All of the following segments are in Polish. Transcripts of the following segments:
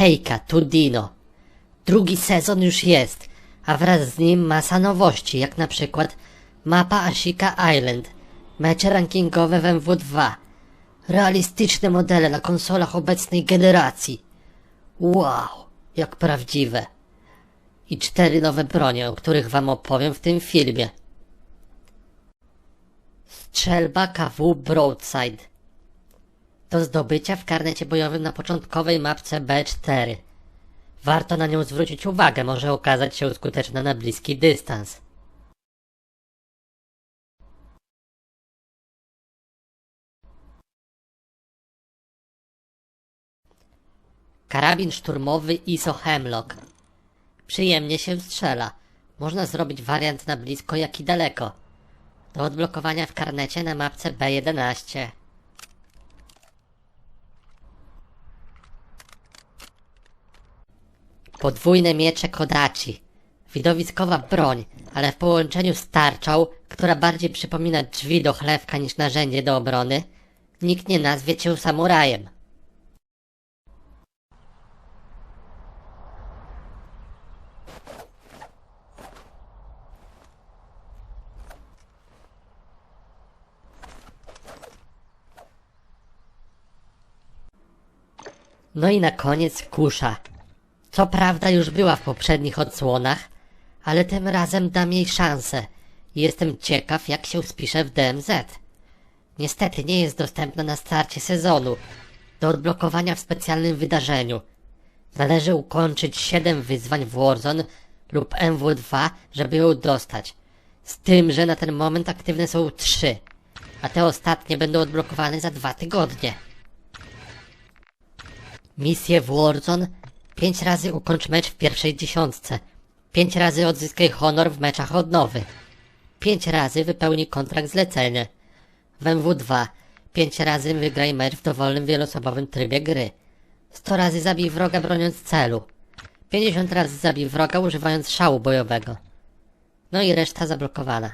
Hejka, tu Dino. Drugi sezon już jest, a wraz z nim masa nowości, jak na przykład mapa Ashika Island, mecze rankingowe w MW2, realistyczne modele na konsolach obecnej generacji. Wow, jak prawdziwe. I cztery nowe bronie, o których wam opowiem w tym filmie. Strzelba KW Broadside. Do zdobycia w karnecie bojowym na początkowej mapce B4. Warto na nią zwrócić uwagę, może okazać się skuteczna na bliski dystans. Karabin szturmowy ISO Hemlock. Przyjemnie się strzela. Można zrobić wariant na blisko jak i daleko. Do odblokowania w karnecie na mapce B11. Podwójne miecze Kodachi. Widowiskowa broń, ale w połączeniu z tarczą, która bardziej przypomina drzwi do chlewka niż narzędzie do obrony, nikt nie nazwie cię samurajem. No i na koniec kusza. Co prawda już była w poprzednich odsłonach, ale tym razem dam jej szansę i jestem ciekaw jak się spisze w DMZ. Niestety nie jest dostępna na starcie sezonu, do odblokowania w specjalnym wydarzeniu. Należy ukończyć 7 wyzwań w Warzone lub MW2, żeby ją dostać. Z tym, że na ten moment aktywne są 3, a te ostatnie będą odblokowane za dwa tygodnie. Misję w Warzone. Pięć razy ukończ mecz w pierwszej dziesiątce. Pięć razy odzyskaj honor w meczach odnowy. Pięć razy wypełnij kontrakt zlecenie. W MW2. Pięć razy wygraj mecz w dowolnym wielosobowym trybie gry. Sto razy zabij wroga broniąc celu. Pięćdziesiąt razy zabij wroga używając szału bojowego. No i reszta zablokowana.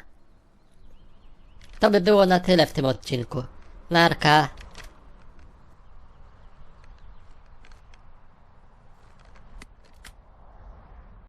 To by było na tyle w tym odcinku. Narka.